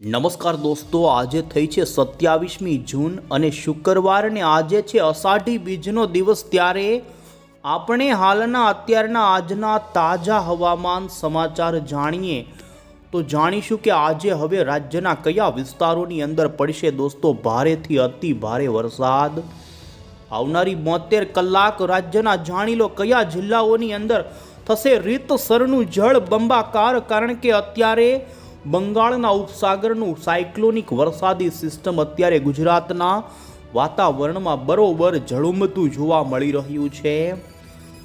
નમસ્કાર દોસ્તો, આજે થઈ છે સત્યાવીસમી જૂન અને શુક્રવારને આજે છે અષાઢી બીજનો દિવસ ત્યારે આપણે હાલના અત્યારના આજના તાજા હવામાન સમાચાર જાણીએ. તો જાણીશું કે આજે હવે રાજ્યના કયા વિસ્તારોની અંદર પડશે દોસ્તો, ભારેથી અતિ ભારે વરસાદ. આવનારી બોતેર કલાક રાજ્યના જાણી લો કયા જિલ્લાઓની અંદર થશે રીતસરનું જળ બંબાકાર કારણ કે અત્યારે બંગાળના ઉપસાગરનું સાયક્લોનિક વરસાદી સિસ્ટમ અત્યારે ગુજરાતના વાતાવરણમાં બરોબર ઝળુંબતું જોવા મળી રહ્યું છે.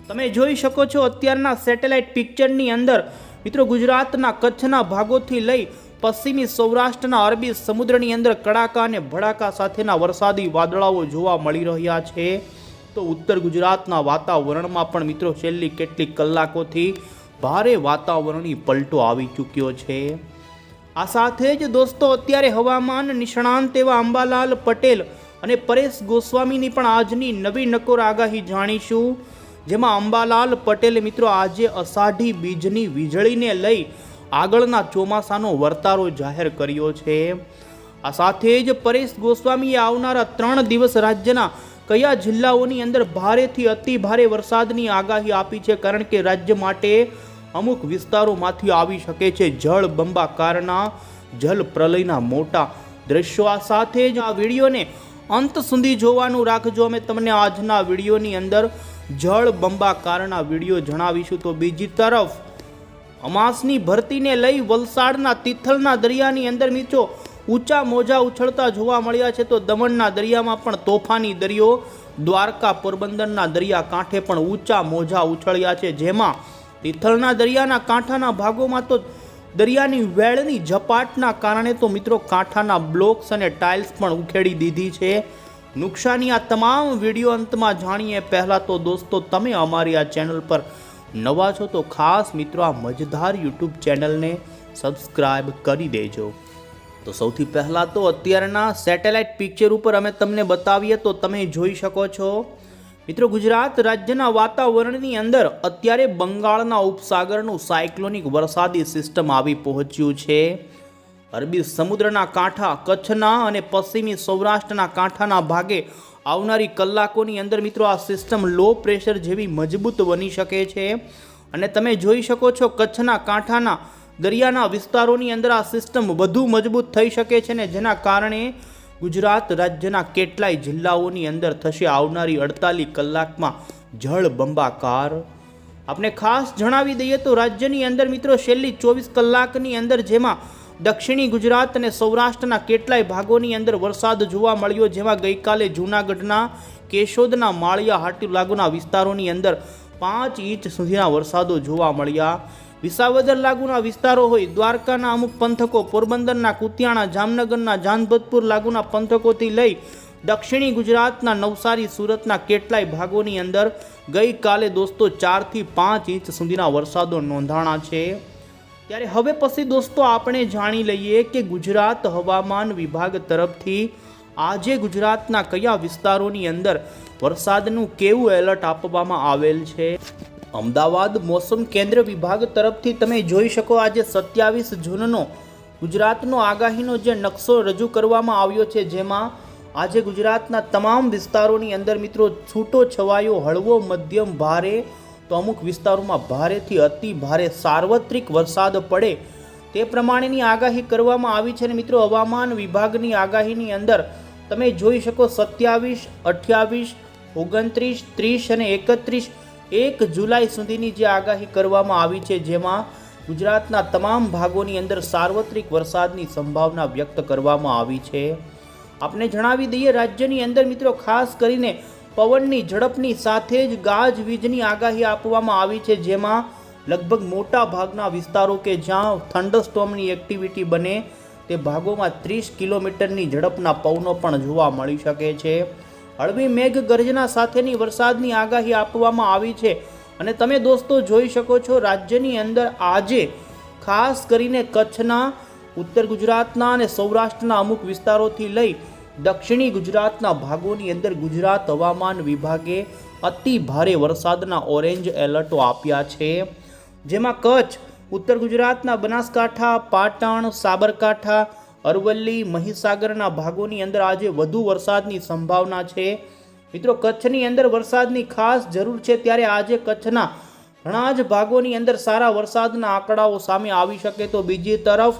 તમે જોઈ શકો છો અત્યારના સેટેલાઇટ પિક્ચરની અંદર મિત્રો ગુજરાતના કચ્છના ભાગોથી લઈ પશ્ચિમી સૌરાષ્ટ્રના અરબી સમુદ્રની અંદર કડાકા અને ભડાકા સાથેના વરસાદી વાદળાઓ જોવા મળી રહ્યા છે. તો ઉત્તર ગુજરાતના વાતાવરણમાં પણ મિત્રો છેલ્લી કેટલીક કલાકોથી ભારે વાતાવરણની પલટો આવી ચૂક્યો છે. આ સાથે જ દોસ્તો, અત્યારે હવામાન નિષ્ણાંત એવા અંબાલાલ પટેલ અને પરેશ ગોસ્વામીની પણ આજની નવી નકોર આગાહી જાણીશું, જેમાં અંબાલાલ પટેલ મિત્રો આજે અષાઢી બીજની વીજળીને લઈ આગળના ચોમાસાનો વર્તારો જાહેર કર્યો છે. આ સાથે જ પરેશ ગોસ્વામીએ આવનારા ત્રણ દિવસ રાજ્યના કયા જિલ્લાઓની અંદર ભારેથી અતિ ભારે વરસાદની આગાહી આપી છે, કારણ કે રાજ્ય માટે અમુક વિસ્તારોમાંથી આવી શકે છે જળ બંબાકારના જલ પ્રલયના મોટા દ્રશ્યો. આ સાથે જ આ વિડીયોને અંત સુધી જોવાનું રાખજો. અમે તમને આજના વિડીયોની અંદર જળ બંબાકારના વીડિયો જણાવીશું. તો બીજી તરફ, અમાસની ભરતીને લઈ વલસાડના તિથલના દરિયાની અંદર મિત્રો ઊંચા મોજા ઉછળતા જોવા મળ્યા છે. તો દમણના દરિયામાં પણ તોફાની દરિયો, દ્વારકા પોરબંદરના દરિયા કાંઠે પણ ઊંચા મોજા ઉછળ્યા છે. જેમાં તિથલના દરિયાના કાંઠાના ભાગોમાં તો દરિયાની વેળની ઝપાટના કારણે તો મિત્રો કાંઠાના બ્લોક્સ અને ટાઇલ્સ પણ ઉખેડી દીધી છે. નુકસાની આ તમામ વીડિયો અંતમાં જાણીએ. પહેલાં તો દોસ્તો, તમે અમારી આ ચેનલ પર નવા છો તો ખાસ મિત્રો આ મજેદાર યુટ્યુબ ચેનલને સબસ્ક્રાઈબ કરી દેજો. તો સૌથી પહેલાં તો અત્યારના સેટેલાઇટ પિક્ચર ઉપર અમે તમને બતાવીએ તો તમે જોઈ શકો છો. મિત્રો, ગુજરાત રાજ્યના વાતાવરણની અંદર અત્યારે બંગાળના ઉપસાગરનું સાયક્લોનિક વરસાદી સિસ્ટમ આવી પહોંચ્યું છે. અરબી સમુદ્રના કાંઠા, કચ્છના અને પશ્ચિમી સૌરાષ્ટ્રના કાંઠાના ભાગે આવનારી કલાકોની અંદર મિત્રો, આ સિસ્ટમ લો પ્રેશર જેવી મજબૂત બની શકે છે. અને તમે જોઈ શકો છો, કચ્છના કાંઠાના દરિયાના વિસ્તારોની અંદર આ સિસ્ટમ વધુ મજબૂત થઈ શકે છે ને જેના કારણે ગુજરાત રાજ્યના કેટલાય જિલ્લાઓની અંદર થશે આવનારી અડતાલીસ કલાકમાં જળ બંબાકાર. આપણે ખાસ જણાવી દઈએ તો રાજ્યની અંદર મિત્રો છેલ્લી ચોવીસ કલાકની અંદર જેમાં દક્ષિણી ગુજરાત અને સૌરાષ્ટ્રના કેટલાય ભાગોની અંદર વરસાદ જોવા મળ્યો, જેમાં ગઈકાલે જૂનાગઢના, કેશોદના, માળિયા, હાટી લાગુના વિસ્તારોની અંદર પાંચ ઇંચ સુધીના વરસાદો જોવા મળ્યા. વિસાવદર લાગુના વિસ્તારો હોય, દ્વારકાના અમુક પંથકો, પોરબંદરના કુતિયાણા, જામનગરના જાનભતપુર લાગુના પંથકોથી લઈ દક્ષિણી ગુજરાતના નવસારી, સુરતના કેટલાય ભાગોની અંદર ગઈકાલે દોસ્તો ચારથી પાંચ ઇંચ સુધીના વરસાદો નોંધાણા છે. ત્યારે હવે પછી દોસ્તો આપણે જાણી લઈએ કે ગુજરાત હવામાન વિભાગ તરફથી આજે ગુજરાતના કયા વિસ્તારોની અંદર વરસાદનું કેવું એલર્ટ આપવામાં આવેલ છે. અમદાવાદ મોસમ કેન્દ્ર વિભાગ તરફથી તમે જોઈ શકો આજે સત્યાવીસ જૂનનો ગુજરાતનો આગાહીનો જે નકશો રજૂ કરવામાં આવ્યો છે, જેમાં આજે ગુજરાતના તમામ વિસ્તારોની અંદર મિત્રો છૂટો છવાયો, હળવો મધ્યમ ભારે, તો અમુક વિસ્તારોમાં ભારેથી અતિ ભારે સાર્વત્રિક વરસાદ પડે તે પ્રમાણેની આગાહી કરવામાં આવી છે અને મિત્રો હવામાન વિભાગની આગાહીની અંદર તમે જોઈ શકો સત્યાવીસ, અઠ્યાવીસ, ઓગણત્રીસ, ત્રીસ અને એકત્રીસ એક જુલાઈ સુધીની જે આગાહી કરવામાં આવી છે, જેમાં ગુજરાતના તમામ ભાગોની અંદર સાર્વત્રિક વરસાદની સંભાવના વ્યક્ત કરવામાં આવી છે. આપણે જણાવી દઈએ, રાજ્યની અંદર મિત્રો ખાસ કરીને પવનની ઝડપની સાથે જ ગાજવીજની આગાહી આપવામાં આવી છે, જેમાં લગભગ મોટા ભાગના વિસ્તારો કે જ્યાં થંડરસ્ટોમની એક્ટિવિટી બને તે ભાગોમાં ત્રીસ કિલોમીટરની ઝડપના પવનો પણ જોવા મળી શકે છે. હળવી મેઘ ગર્જના સાથેની વરસાદની આગાહી આપવામાં આવી છે. અને તમે દોસ્તો જોઈ શકો છો, રાજ્યની અંદર આજે ખાસ કરીને કચ્છના, ઉત્તર ગુજરાતના અને સૌરાષ્ટ્રના અમુક વિસ્તારોથી લઈ દક્ષિણી ગુજરાતના ભાગોની અંદર ગુજરાત હવામાન વિભાગે અતિ ભારે વરસાદના ઓરેન્જ એલર્ટો આપ્યા છે. જેમાં કચ્છ, ઉત્તર ગુજરાતના બનાસકાંઠા, પાટણ, સાબરકાંઠા અરવલ્લી મહીસાગરના ભાગોની અંદર આજે વધુ વરસાદની સંભાવના છે. મિત્રો, કચ્છની અંદર વરસાદની ખાસ જરૂર છે ત્યારે આજે કચ્છના ઘણા જ ભાગોની અંદર સારા વરસાદના આંકડાઓ સામે આવી શકે તો બીજી તરફ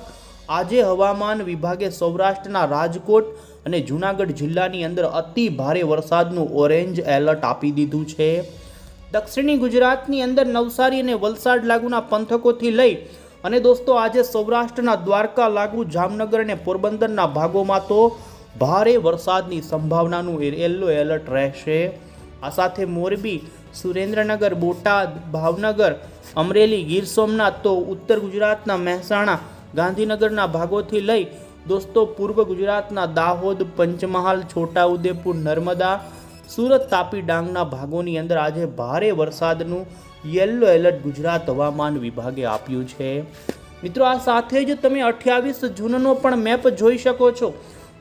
આજે હવામાન વિભાગે સૌરાષ્ટ્રના રાજકોટ અને જૂનાગઢ જિલ્લાની અંદર અતિ ભારે વરસાદનું ઓરેન્જ એલર્ટ આપી દીધું છે. દક્ષિણી ગુજરાતની અંદર નવસારી અને વલસાડ લાગુના પંથકોથી લઈ અને દોસ્તો, આજે સૌરાષ્ટ્રના દ્વારકા, લાગુ, જામનગર અને પોરબંદરના ભાગોમાં તો ભારે વરસાદની સંભાવનાનું યલો એલર્ટ રહેશે. આ સાથે મોરબી, સુરેન્દ્રનગર, બોટાદ, ભાવનગર, અમરેલી, ગીર સોમનાથ તો ઉત્તર ગુજરાતના મહેસાણા, ગાંધીનગરના ભાગોથી લઈ દોસ્તો, પૂર્વ ગુજરાતના દાહોદ, પંચમહાલ, છોટાઉદેપુર, નર્મદા, સુરત, તાપી, ડાંગના ભાગોની અંદર આજે ભારે વરસાદનું યલો એલર્ટ ગુજરાત હવામાન વિભાગે આપ્યું છે. મિત્રો, આ સાથે જ તમે અઠ્યાવીસ જૂનનો પણ મેપ જોઈ શકો છો.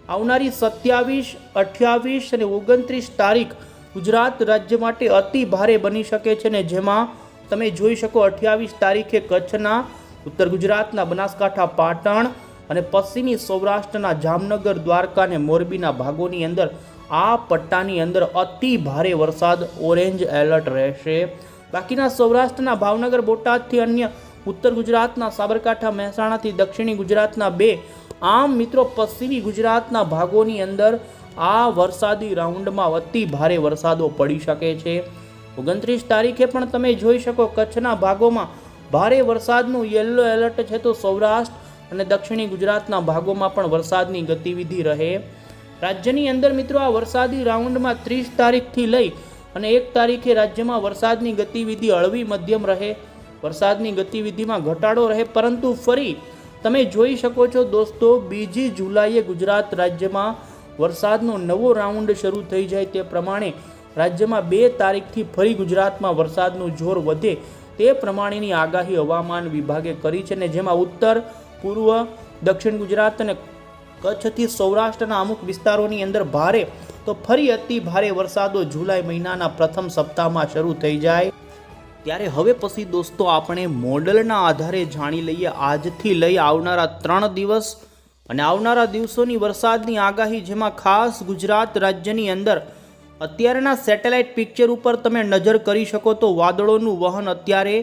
આવનારી સત્યાવીસ, અઠ્યાવીસ અને ઓગણત્રીસ તારીખ ગુજરાત રાજ્ય માટે અતિ ભારે બની શકે છે ને જેમાં તમે જોઈ શકો અઠ્યાવીસ તારીખે કચ્છના, ઉત્તર ગુજરાતના બનાસકાંઠા, પાટણ અને પશ્ચિમી સૌરાષ્ટ્રના જામનગર, દ્વારકા અને મોરબીના ભાગોની અંદર આ પટ્ટાની અંદર અતિ ભારે વરસાદ ઓરેન્જ એલર્ટ રહેશે. બાકીના સૌરાષ્ટ્રના ભાવનગર, બોટાદથી અન્ય ઉત્તર ગુજરાતના સાબરકાંઠા, મહેસાણાથી દક્ષિણી ગુજરાતના બે આમ મિત્રો પશ્ચિમી ગુજરાતના ભાગોની અંદર આ વરસાદી રાઉન્ડમાં અતિ ભારે વરસાદો પડી શકે છે. ઓગણત્રીસ તારીખે પણ તમે જોઈ શકો કચ્છના ભાગોમાં ભારે વરસાદનું યલો એલર્ટ છે તો સૌરાષ્ટ્ર અને દક્ષિણી ગુજરાતના ભાગોમાં પણ વરસાદની ગતિવિધિ રહે. રાજ્યની અંદર મિત્રો આ વરસાદી રાઉન્ડમાં ત્રીસ તારીખથી લઈ અને એક તારીખે રાજ્યમાં વરસાદની ગતિવિધિ હળવી મધ્યમ રહે, વરસાદની ગતિવિધિમાં ઘટાડો રહે, પરંતુ ફરી તમે જોઈ શકો છો દોસ્તો, બીજી જુલાઈએ ગુજરાત રાજ્યમાં વરસાદનો નવો રાઉન્ડ શરૂ થઈ જાય તે પ્રમાણે રાજ્યમાં બે તારીખથી ફરી ગુજરાતમાં વરસાદનું જોર વધે તે પ્રમાણેની આગાહી હવામાન વિભાગે કરી છે ને જેમાં ઉત્તર, પૂર્વ, દક્ષિણ ગુજરાત અને કચ્છથી સૌરાષ્ટ્રના અમુક વિસ્તારોની અંદર ભારે તો ફરી અતિ ભારે વરસાદો જુલાઈ મહિનાના પ્રથમ સપ્તાહમાં શરૂ થઈ જાય. ત્યારે હવે પછી દોસ્તો આપણે મોડલના આધારે જાણી લઈએ આજથી લઈ આવનારા ત્રણ દિવસ અને આવનારા દિવસોની વરસાદની આગાહી જેમાં ખાસ ગુજરાત રાજ્યની અંદર અત્યારના સેટેલાઇટ પિક્ચર ઉપર તમે નજર કરી શકો તો વાદળોનું વહન અત્યારે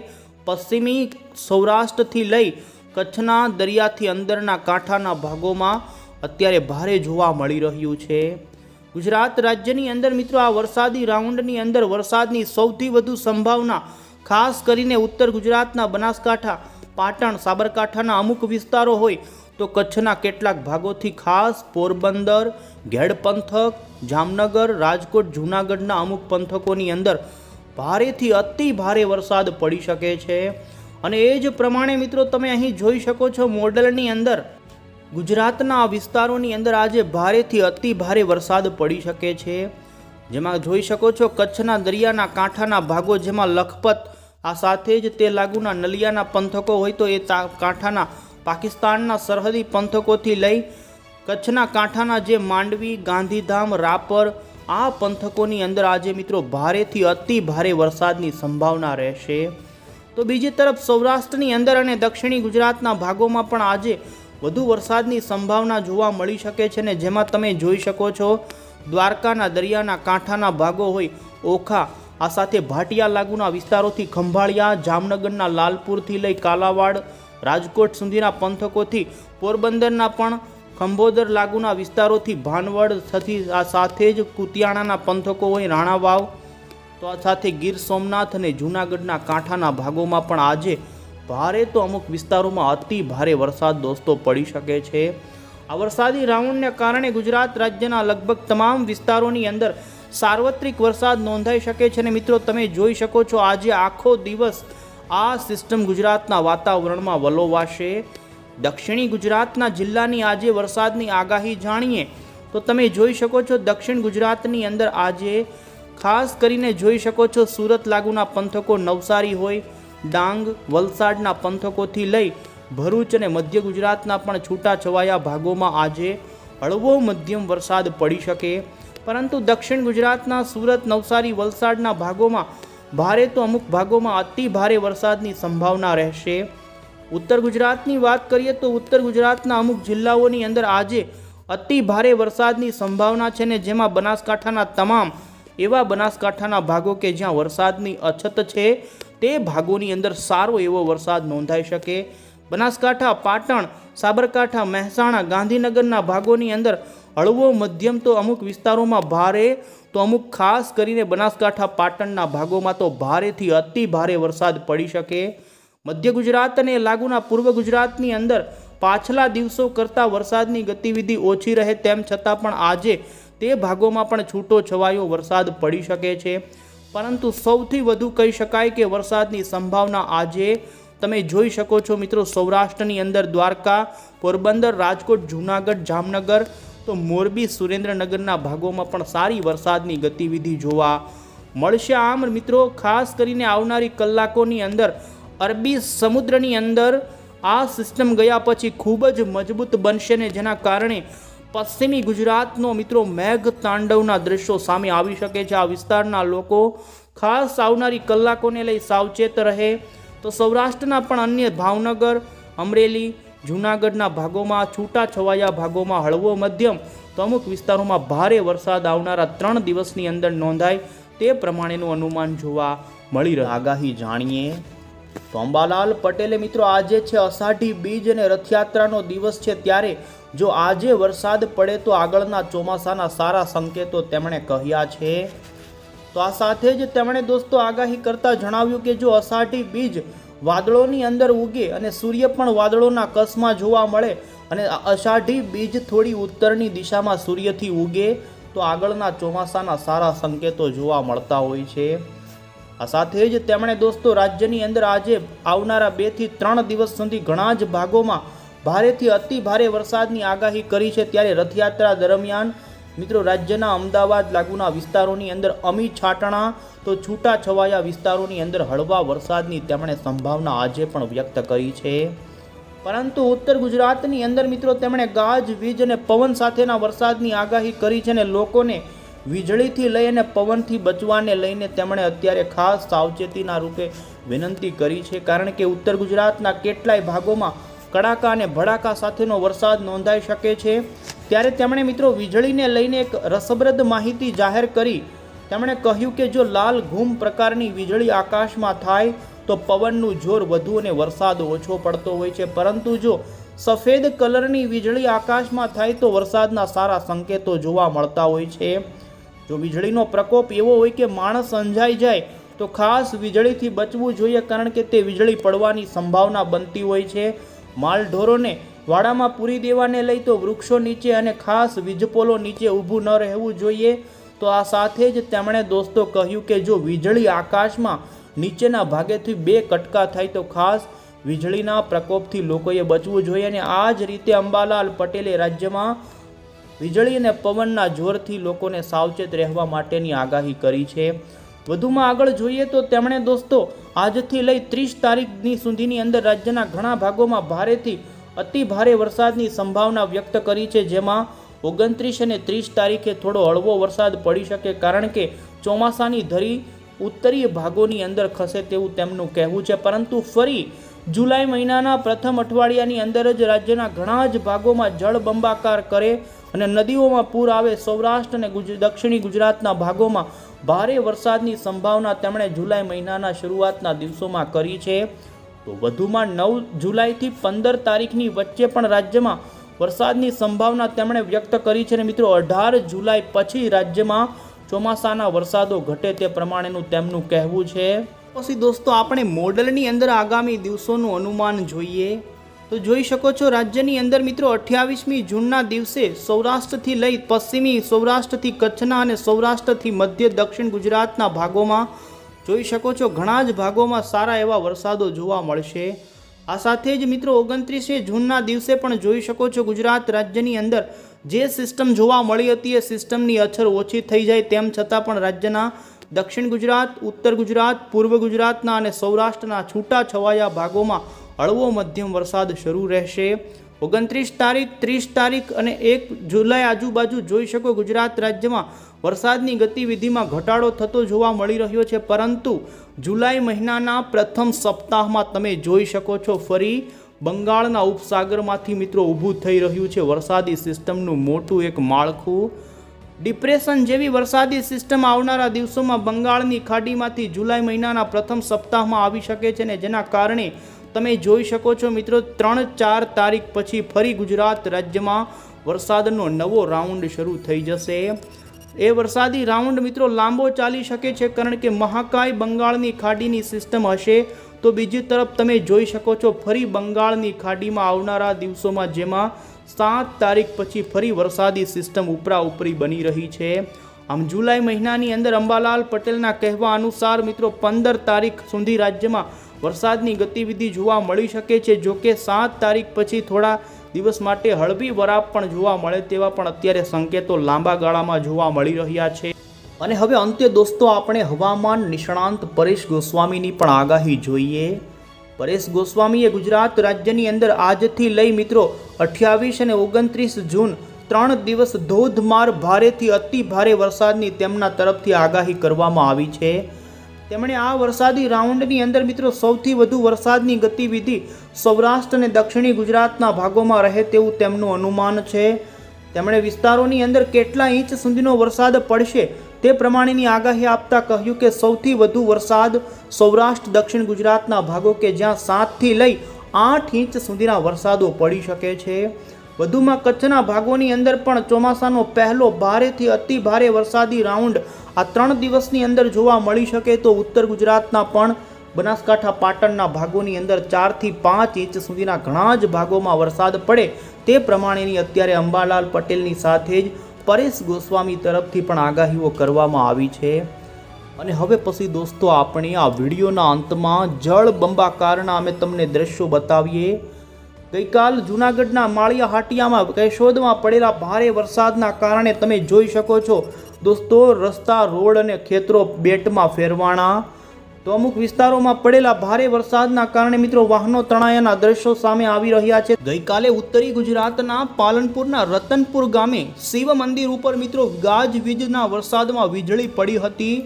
પશ્ચિમી સૌરાષ્ટ્રથી લઈ કચ્છના દરિયાથી અંદરના કાંઠાના ભાગોમાં અત્યારે ભારે જોવા મળી રહ્યું છે. ગુજરાત રાજ્યની અંદર મિત્રો આ વરસાદી રાઉન્ડની અંદર વરસાદની સૌથી વધુ સંભાવના, ખાસ કરીને ઉત્તર ગુજરાતના બનાસકાંઠા, પાટણ, સાબરકાંઠાના અમુક વિસ્તારો હોય તો કચ્છના કેટલાક ભાગોથી ખાસ પોરબંદર ઘેડ પંથક જામનગર, રાજકોટ, જૂનાગઢના અમુક પંથકોની અંદર ભારેથી અતિ ભારે વરસાદ પડી શકે છે. અને એ જ પ્રમાણે મિત્રો તમે અહીં જોઈ શકો છો મોડલની અંદર ગુજરાતના વિસ્તારોની અંદર આજે ભારેથી અતિ ભારે વરસાદ પડી શકે છે. જેમાં જોઈ શકો છો કચ્છના દરિયાના કાંઠાના ભાગો જેમાં લખપત, આ સાથે જ તે લાગુના નલિયાના પંથકો હોય તો એ કાંઠાના પાકિસ્તાનના સરહદી પંથકોથી લઈ કચ્છના કાંઠાના જે માંડવી, ગાંધીધામ, રાપર, આ પંથકોની અંદર આજે મિત્રો ભારેથી અતિ ભારે વરસાદની સંભાવના રહેશે. તો બીજી તરફ સૌરાષ્ટ્રની અંદર અને દક્ષિણી ગુજરાતના ભાગોમાં પણ આજે વધુ વરસાદની સંભાવના જોવા મળી શકે છે ને જેમાં તમે જોઈ શકો છો, દ્વારકાના દરિયાના કાંઠાના ભાગો હોય, ઓખા, આ સાથે ભાટિયા લાગુના વિસ્તારોથી ખંભાળિયા, જામનગરના લાલપુરથી લઈ કાલાવાડ, રાજકોટ સુધીના પંથકોથી પોરબંદરના પણ ખંભોદર લાગુના વિસ્તારોથી ભાનવડ થતી આ સાથે જ કુતિયાણાના પંથકો હોય રાણાવાવ, તો આ સાથે ગીર સોમનાથ અને જૂનાગઢના કાંઠાના ભાગોમાં પણ આજે ભારે તો અમુક વિસ્તારોમાં અતિ ભારે વરસાદ દોસ્તો પડી શકે છે. આ વરસાદી રાઉન્ડને કારણે ગુજરાત રાજ્યના લગભગ તમામ વિસ્તારોની અંદર સાર્વત્રિક વરસાદ નોંધાઈ શકે છે અને મિત્રો તમે જોઈ શકો છો આજે આખો દિવસ આ સિસ્ટમ ગુજરાતના વાતાવરણમાં વલોવાશે. દક્ષિણી ગુજરાતના જિલ્લાની આજે વરસાદની આગાહી જાણીએ તો તમે જોઈ શકો છો દક્ષિણ ગુજરાતની અંદર આજે ખાસ કરીને જોઈ શકો છો સુરત લાગુના પંથકો નવસારી હોય ડાંગ, વલસાડના પંથકોથી લઈ ભરૂચ અને મધ્ય ગુજરાતના પણ છૂટાછવાયા ભાગોમાં આજે હળવો મધ્યમ વરસાદ પડી શકે. પરંતુ દક્ષિણ ગુજરાતના સુરત, નવસારી, વલસાડના ભાગોમાં ભારે તો અમુક ભાગોમાં અતિ ભારે વરસાદની સંભાવના રહેશે. ઉત્તર ગુજરાતની વાત કરીએ તો ઉત્તર ગુજરાતના અમુક જિલ્લાઓની અંદર આજે અતિ ભારે વરસાદની સંભાવના છે ને જેમાં બનાસકાંઠાના તમામ એવા બનાસકાંઠાના ભાગો કે જ્યાં વરસાદની અછત છે, તે ભાગોની અંદર સારો એવો વરસાદ નોંધાઈ શકે. બનાસકાંઠા, પાટણ, સાબરકાંઠા, મહેસાણા, ગાંધીનગરના ભાગોની અંદર હળવો મધ્યમ તો અમુક વિસ્તારોમાં ભારે, તો અમુક ખાસ કરીને બનાસકાંઠા, પાટણના ભાગોમાં તો ભારેથી અતિ ભારે વરસાદ પડી શકે. મધ્ય ગુજરાત અને લાગુના પૂર્વ ગુજરાતની અંદર પાછલા દિવસો કરતાં વરસાદની ગતિવિધિ ઓછી રહે તેમ છતાં પણ આજે તે ભાગોમાં પણ છૂટો છવાયો વરસાદ પડી શકે છે. પરંતુ સૌથી વધુ કહી શકાય કે વરસાદની સંભાવના આજે તમે જોઈ શકો છો મિત્રો સૌરાષ્ટ્રની અંદર દ્વારકા, પોરબંદર, રાજકોટ, જૂનાગઢ, જામનગર, તો મોરબી, સુરેન્દ્રનગરના ભાગોમાં પણ સારી વરસાદની ગતિવિધિ જોવા મળશે. આમ મિત્રો ખાસ કરીને આવનારી કલાકોની અંદર અરબી સમુદ્રની અંદર આ સિસ્ટમ ગયા પછી ખૂબ જ મજબૂત બનશે ને જેના કારણે પશ્ચિમી ગુજરાતનો મિત્રો મેઘ તાંડવના દ્રશ્યો સામે આવી શકે છે. આ વિસ્તારના લોકો ખાસ આવનારી કલાકોને લઈ સાવચેત રહે. તો સૌરાષ્ટ્રના પણ અન્ય ભાવનગર, અમરેલી, જૂનાગઢના ભાગોમાં છૂટા છવાયા ભાગોમાં હળવો મધ્યમ તો અમુક વિસ્તારોમાં ભારે વરસાદ આવનારા ત્રણ દિવસની અંદર નોંધાય તે પ્રમાણેનું અનુમાન જોવા મળી રહ્યું. આગાહી જાણીએ તો અંબાલાલ પટેલે મિત્રો આજે છે અષાઢી બીજ અને રથયાત્રાનો દિવસ છે ત્યારે જો આજે વરસાદ પડે તો આગળના ચોમાસાના સારા સંકેતો તેમણે કહ્યા છે. તો આ સાથે જ તેમણે દોસ્તો આગાહી કરતા જણાવ્યું કે જો અષાઢી બીજ વાદળોની અંદર ઉગે અને સૂર્ય પણ વાદળોના કસમાં જોવા મળે અને અષાઢી બીજ થોડી ઉત્તરની દિશામાં સૂર્યથી ઉગે, તો આગળના ચોમાસાના સારા સંકેતો જોવા મળતા હોય છે. આ સાથે જ તેમણે દોસ્તો રાજ્યની અંદર આજે આવનારા બેથી ત્રણ દિવસ સુધી ઘણા જ ભાગોમાં ભારેથી અતિ ભારે વરસાદની આગાહી કરી છે. ત્યારે રથયાત્રા દરમિયાન મિત્રો રાજ્યના અમદાવાદ લાગુના વિસ્તારોની અંદર અમી છાટણા તો છૂટા છવાયા વિસ્તારોની અંદર હળવા વરસાદની તેમણે સંભાવના આજે પણ વ્યક્ત કરી છે. પરંતુ ઉત્તર ગુજરાતની અંદર મિત્રો તેમણે ગાજ વીજ અને પવન સાથેના વરસાદની આગાહી કરી છે અને લોકોને વીજળીથી લઈ અને પવનથી બચવાને લઈને તેમણે અત્યારે ખાસ સાવચેતીના રૂપે વિનંતી કરી છે. કારણ કે ઉત્તર ગુજરાતના કેટલાય ભાગોમાં કડાકા અને ભડાકા સાથેનો વરસાદ નોંધાઈ શકે છે. ત્યારે તેમણે મિત્રો વીજળીને લઈને એક રસપ્રદ માહિતી જાહેર કરી. તેમણે કહ્યું કે જો લાલ ઘૂમ પ્રકારની વીજળી આકાશમાં થાય, તો પવનનું જોર વધુ અને વરસાદ ઓછો પડતો હોય છે. પરંતુ જો સફેદ કલરની વીજળી આકાશમાં થાય, તો વરસાદના સારા સંકેતો જોવા મળતા હોય છે. જો વીજળીનો પ્રકોપ એવો હોય કે માણસ અંજાઈ જાય, તો ખાસ વીજળીથી બચવું જોઈએ કારણ કે તે વીજળી પડવાની સંભાવના બનતી હોય છે. માલઢોરોને વાડામાં પૂરી દેવાને લઈ તો વૃક્ષો નીચે અને ખાસ વીજપોલો નીચે ઊભું ન રહેવું જોઈએ. તો આ સાથે જ તેમણે દોસ્તો કહ્યું કે જો વીજળી આકાશમાં નીચેના ભાગેથી બે કટકા થાય તો ખાસ વીજળીના પ્રકોપથી લોકોએ બચવું જોઈએ અને આ જ રીતે અંબાલાલ પટેલે રાજ્યમાં વીજળી અને પવનના જોરથી લોકોને સાવચેત રહેવા માટેની આગાહી કરી છે. વધુમાં આગળ જોઈએ તો તેમણે દોસ્તો, આજથી લઈ ત્રીસ તારીખની સુધીની અંદર રાજ્યના ઘણા ભાગોમાં ભારેથી અતિ ભારે વરસાદની સંભાવના વ્યક્ત કરી છે, જેમાં ઓગણત્રીસ અને ત્રીસ તારીખે થોડો હળવો વરસાદ પડી શકે કારણ કે ચોમાસાની ધરી ઉત્તરીય ભાગોની અંદર ખસે તેવું તેમનું કહેવું છે. પરંતુ ફરી જુલાઈ મહિનાના પ્રથમ અઠવાડિયાની અંદર જ રાજ્યના ઘણા જ ભાગોમાં જળબંબાકાર કરે અને નદીઓમાં પૂર આવે સૌરાષ્ટ્ર અને દક્ષિણી ગુજરાતના ભાગોમાં ભારે વરસાદની સંભાવના તેમણે જુલાઈ મહિનાના શરૂઆતના દિવસોમાં કરી છે. તો વધુમાં નવ જુલાઈથી પંદર તારીખની વચ્ચે પણ રાજ્યમાં વરસાદની સંભાવના તેમણે વ્યક્ત કરી છે અને મિત્રો અઢાર જુલાઈ પછી રાજ્યમાં ચોમાસાના વરસાદો ઘટે તે પ્રમાણેનું તેમનું કહેવું છે. પછી દોસ્તો, આપણે મોડલની અંદર આગામી દિવસોનું અનુમાન જોઈએ. તો જોઈ શકો છો, રાજ્યની અંદર મિત્રો અઠ્યાવીસમી જૂનના દિવસે સૌરાષ્ટ્રથી લઈ પશ્ચિમી સૌરાષ્ટ્રથી કચ્છના અને સૌરાષ્ટ્રથી મધ્ય દક્ષિણ ગુજરાતના ભાગોમાં જોઈ શકો છો, ઘણા જ ભાગોમાં સારા એવા વરસાદો જોવા મળશે. આ સાથે જ મિત્રો ઓગણત્રીસે જૂનના દિવસે પણ જોઈ શકો છો, ગુજરાત રાજ્યની અંદર જે સિસ્ટમ જોવા મળી હતી એ સિસ્ટમની અછર ઓછી થઈ જાય તેમ છતાં પણ રાજ્યના દક્ષિણ ગુજરાત, ઉત્તર ગુજરાત, પૂર્વ ગુજરાતના અને સૌરાષ્ટ્રના છૂટા છવાયા ભાગોમાં હળવો મધ્યમ વરસાદ શરૂ રહેશે. ઓગણત્રીસ તારીખ, ત્રીસ તારીખ અને એક જુલાઈ આજુબાજુ જોઈ શકો ગુજરાત રાજ્યમાં વરસાદની ગતિવિધિમાં ઘટાડો થતો જોવા મળી રહ્યો છે. પરંતુ જુલાઈ મહિનાના પ્રથમ સપ્તાહમાં તમે જોઈ શકો છો ફરી બંગાળના ઉપસાગરમાંથી મિત્રો ઊભું થઈ રહ્યું છે. વરસાદી સિસ્ટમનું મોટું એક માળખું. ડિપ્રેશન જેવી વરસાદી સિસ્ટમ આવનારા દિવસોમાં બંગાળની ખાડીમાંથી જુલાઈ મહિનાના પ્રથમ સપ્તાહમાં આવી શકે છે ને જેના કારણે તમે જોઈ શકો છો મિત્રો, ત્રણ ચાર તારીખ પછી ફરી ગુજરાત રાજ્યમાં વરસાદનો નવો રાઉન્ડ શરૂ થઈ જશે. એ વરસાદી રાઉન્ડ મિત્રો લાંબો ચાલી શકે છે, કારણ કે મહાકાય બંગાળની ખાડીની સિસ્ટમ હશે. તો બીજી તરફ તમે જોઈ શકો છો, ફરી બંગાળની ખાડીમાં આવનારા દિવસોમાં જેમાં સાત તારીખ પછી ફરી વરસાદી સિસ્ટમ ઉપરા ઉપરી બની રહી છે. આમ જુલાઈ મહિનાની અંદર અંબાલાલ પટેલના કહેવા અનુસાર મિત્રો, પંદર તારીખ સુધી રાજ્યમાં વરસાદની ગતિવિધિ જોવા મળી શકે છે. જો કે સાત તારીખ પછી થોડા દિવસ માટે હળવી વરાપ પણ જોવા મળે તેવા પણ અત્યારે સંકેતો લાંબા ગાળામાં જોવા મળી રહ્યા છે. અને હવે અંતે દોસ્તો, આપણે હવામાન નિષ્ણાંત પરેશ ગોસ્વામીની પણ આગાહી જોઈએ. પરેશ ગોસ્વામીએ ગુજરાત રાજ્યની અંદર આજથી લઈ મિત્રો અઠ્યાવીસ અને ઓગણત્રીસ જૂન ત્રણ દિવસ ધોધમાર ભારેથી અતિ ભારે વરસાદની તેમના તરફથી આગાહી કરવામાં આવી છે. તેમણે આ વરસાદી રાઉન્ડની અંદર મિત્રો સૌથી વધુ વરસાદની ગતિવિધિ સૌરાષ્ટ્ર અને દક્ષિણી ગુજરાતના ભાગોમાં રહે તેવું તેમનું અનુમાન છે. તેમણે વિસ્તારોની અંદર કેટલા ઇંચ સુધીનો વરસાદ પડશે તે પ્રમાણેની આગાહી આપતા કહ્યું કે સૌથી વધુ વરસાદ સૌરાષ્ટ્ર, દક્ષિણ ગુજરાતના ભાગો કે જ્યાં સાતથી લઈ આઠ ઇંચ સુધીના વરસાદો પડી શકે છે. વધુમાં કચ્છના ભાગોની અંદર પણ ચોમાસાનો પહેલો ભારેથી અતિ ભારે વરસાદી રાઉન્ડ આ ત્રણ દિવસની અંદર જોવા મળી શકે તો ઉત્તર ગુજરાતના પણ બનાસકાંઠા, પાટણના ભાગોની અંદર ચારથી પાંચ ઇંચ સુધીના ઘણા જ ભાગોમાં વરસાદ પડે તે પ્રમાણેની અત્યારે અંબાલાલ પટેલની સાથે જ પરેશ ગોસ્વામી તરફથી પણ આગાહીઓ કરવામાં આવી છે. અને હવે પછી દોસ્તો, આપણે આ વિડીયોના અંતમાં જળ બંબાકારના અમે તમને દ્રશ્યો બતાવીએ. ગઈકાલ જૂનાગઢના માળિયા હાટિયામાં કેશોદમાં પડેલા ભારે વરસાદના કારણે તમે જોઈ શકો છો. દોસ્તો, રસ્તા, રોડ અને ખેતરો બેટમાં ફેરવાણા. તો અમુક વિસ્તારોમાં પડેલા ભારે વરસાદના કારણે મિત્રો વાહનો તણાયાના દ્રશ્યો સામે આવી રહ્યા છે. ગઈકાલે ઉત્તરી ગુજરાતના પાલનપુરના રતનપુર ગામે શિવ મંદિર ઉપર મિત્રો ગાજવીજના વરસાદમાં વીજળી પડી હતી.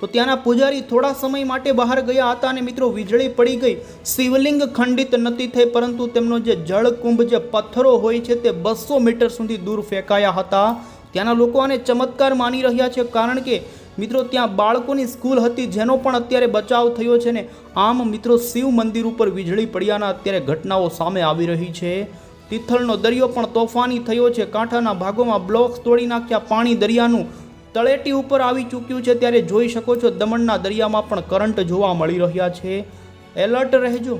તો ત્યાંના પૂજારી થોડા સમય માટે બહાર ગયા હતા અને મિત્રો વીજળી પડી ગઈ. શિવલિંગ ખંડિત નથી થઈ, પરંતુ તેમનો જે જળકુંભ, જે પથ્થરો હોય છે તે બસો મીટર સુધી દૂર ફેંકાયા હતા. ત્યાંના લોકો આને ચમત્કાર માની રહ્યા છે, કારણ કે મિત્રો ત્યાં બાળકોની સ્કૂલ હતી, જેનો પણ અત્યારે બચાવ થયો છે ને આમ મિત્રો શિવ મંદિર ઉપર વીજળી પડ્યાના અત્યારે ઘટનાઓ સામે આવી રહી છે. તિથલનો દરિયો પણ તોફાની થયો છે. કાંઠાના ભાગોમાં બ્લોક્સ તોડી નાખ્યા, પાણી દરિયાનું તળેટી ઉપર આવી ચૂક્યું છે ત્યારે જોઈ શકો છો દમણના દરિયામાં પણ કરંટ જોવા મળી રહ્યા છે. એલર્ટ રહેજો.